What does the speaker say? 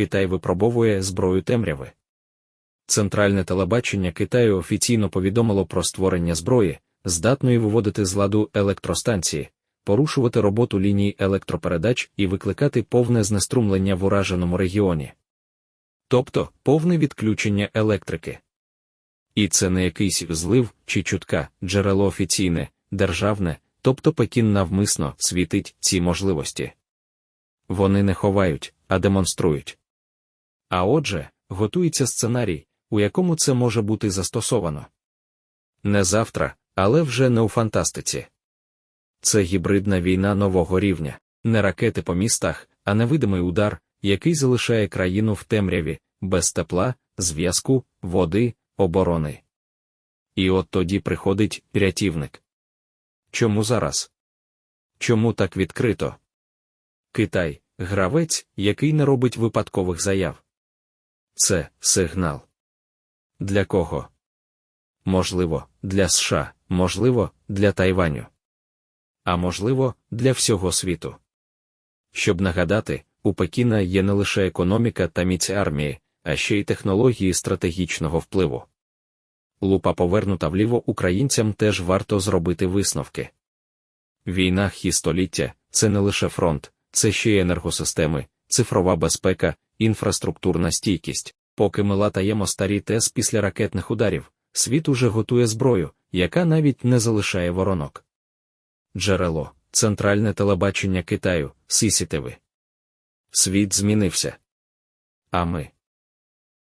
Китай випробовує зброю темряви. Центральне телебачення Китаю офіційно повідомило про створення зброї, здатної виводити з ладу електростанції, порушувати роботу ліній електропередач і викликати повне знеструмлення в ураженому регіоні. Тобто повне відключення електрики. І це не якийсь злив чи чутка, джерело офіційне, державне, тобто Пекін навмисно світить ці можливості. Вони не ховають, а демонструють. А отже, готується сценарій, у якому це може бути застосовано. Не завтра, але вже не у фантастиці. Це гібридна війна нового рівня, не ракети по містах, а невидимий удар, який залишає країну в темряві, без тепла, зв'язку, води, оборони. І от тоді приходить рятівник. Чому зараз? Чому так відкрито? Китай гравець, який не робить випадкових заяв. Це сигнал. Для кого? Можливо, для США, можливо, для Тайваню. А можливо, для всього світу. Щоб нагадати, у Пекіна є не лише економіка та міць армії, а ще й технології стратегічного впливу. Лупа повернута вліво українцям теж варто зробити висновки. Війна хі століття це не лише фронт, це ще й енергосистеми, цифрова безпека, інфраструктурна стійкість. Поки ми латаємо старі тез після ракетних ударів, світ уже готує зброю, яка навіть не залишає воронок. Джерело Центральне телебачення Китаю, Сісітеви. Світ змінився. А ми